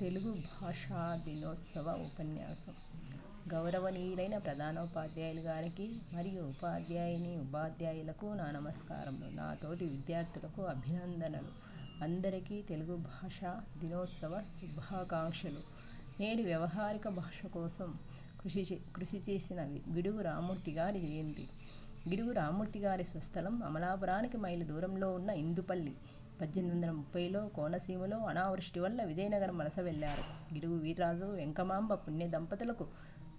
తెలుగు భాషా దినోత్సవ ఉపన్యాసం. గౌరవనీయులైన ప్రధానోపాధ్యాయులు గారికి మరియు ఉపాధ్యాయుని ఉపాధ్యాయులకు నా నమస్కారములు. నా తోటి విద్యార్థులకు అభినందనలు. అందరికీ తెలుగు భాషా దినోత్సవ శుభాకాంక్షలు. నేడు వ్యవహారిక భాష కోసం కృషి చే కృషి చేసిన గిడుగు రామూర్తి గారి జయంతి. గిడుగు రామూర్తి గారి స్వస్థలం అమలాపురానికి మైలు దూరంలో ఉన్న ఇందుపల్లి. పద్దెనిమిది వందల ముప్పైలో కోనసీమలో అనావృష్టి వల్ల విజయనగరం వలస వెళ్ళారు. గిడుగు వీర్రాజు వెంకమాంబ పుణ్య దంపతులకు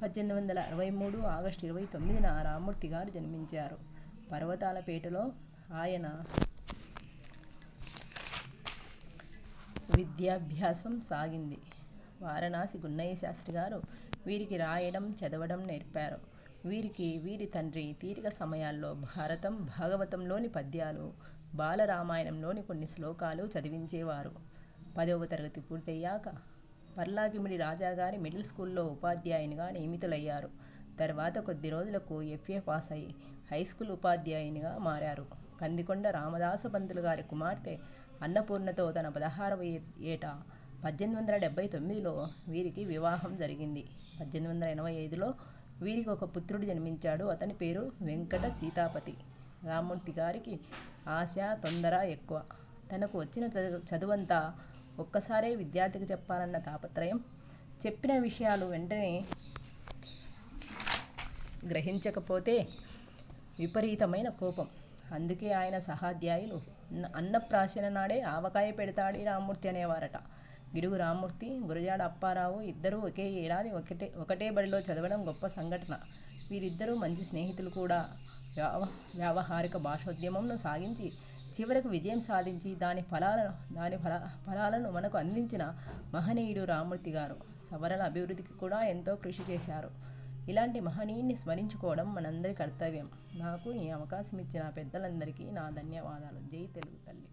పద్దెనిమిది వందల అరవై మూడు ఆగస్టు ఇరవై తొమ్మిదిన రామూర్తి గారు జన్మించారు. పర్వతాలపేటలో ఆయన విద్యాభ్యాసం సాగింది. వారణాసి గున్నయ్య శాస్త్రి గారు వీరికి రాయడం చదవడం నేర్పారు. వీరికి వీరి తండ్రి తీరిక సమయాల్లో భారతం భాగవతంలోని పద్యాలు బాలరామాయణంలోని కొన్ని శ్లోకాలు చదివించేవారు. పదవ తరగతి పూర్తయ్యాక పర్లాగిమిడి రాజాగారి మిడిల్ స్కూల్లో ఉపాధ్యాయునిగా నియమితులయ్యారు. తర్వాత కొద్ది రోజులకు ఎఫ్ఏ పాస్ అయి హై స్కూల్ ఉపాధ్యాయునిగా మారారు. కందికొండ రామదాసు పంతులు గారి కుమార్తె అన్నపూర్ణతో తన పదహారవ ఏట పద్దెనిమిది వందల డెబ్బై తొమ్మిదిలో వీరికి వివాహం జరిగింది. పద్దెనిమిది వందల ఎనభై ఐదులో వీరికి ఒక పుత్రుడు జన్మించాడు. అతని పేరు వెంకట సీతాపతి. రామ్మూర్తి గారికి ఆశ తొందర ఎక్కువ. తనకు వచ్చిన చదువంతా ఒక్కసారే విద్యార్థికి చెప్పాలన్న తాపత్రయం. చెప్పిన విషయాలు వెంటనే గ్రహించకపోతే విపరీతమైన కోపం. అందుకే ఆయన సహాధ్యాయులు. అన్నప్రాశన నాడే ఆవకాయ పెడతాడి రామ్మూర్తి అనేవారట. గిడుగు రామ్మూర్తి గురజాడ అప్పారావు ఇద్దరూ ఒకే ఏడాది ఒకటే ఒకటే బడిలో చదవడం గొప్ప సంఘటన. వీరిద్దరూ మంచి స్నేహితులు కూడా. వ్యావ వ్యావహారిక భాషోద్యమంను సాగించి చివరకు విజయం సాధించి దాని ఫలాలను దాని ఫల ఫలాలను మనకు అందించిన మహనీయుడు రామూర్తి గారు సవరణ అభివృద్ధికి కూడా ఎంతో కృషి చేశారు. ఇలాంటి మహనీయుని స్మరించుకోవడం మనందరి కర్తవ్యం. నాకు ఈ అవకాశం ఇచ్చిన పెద్దలందరికీ నా ధన్యవాదాలు. జై తెలుగు తల్లి.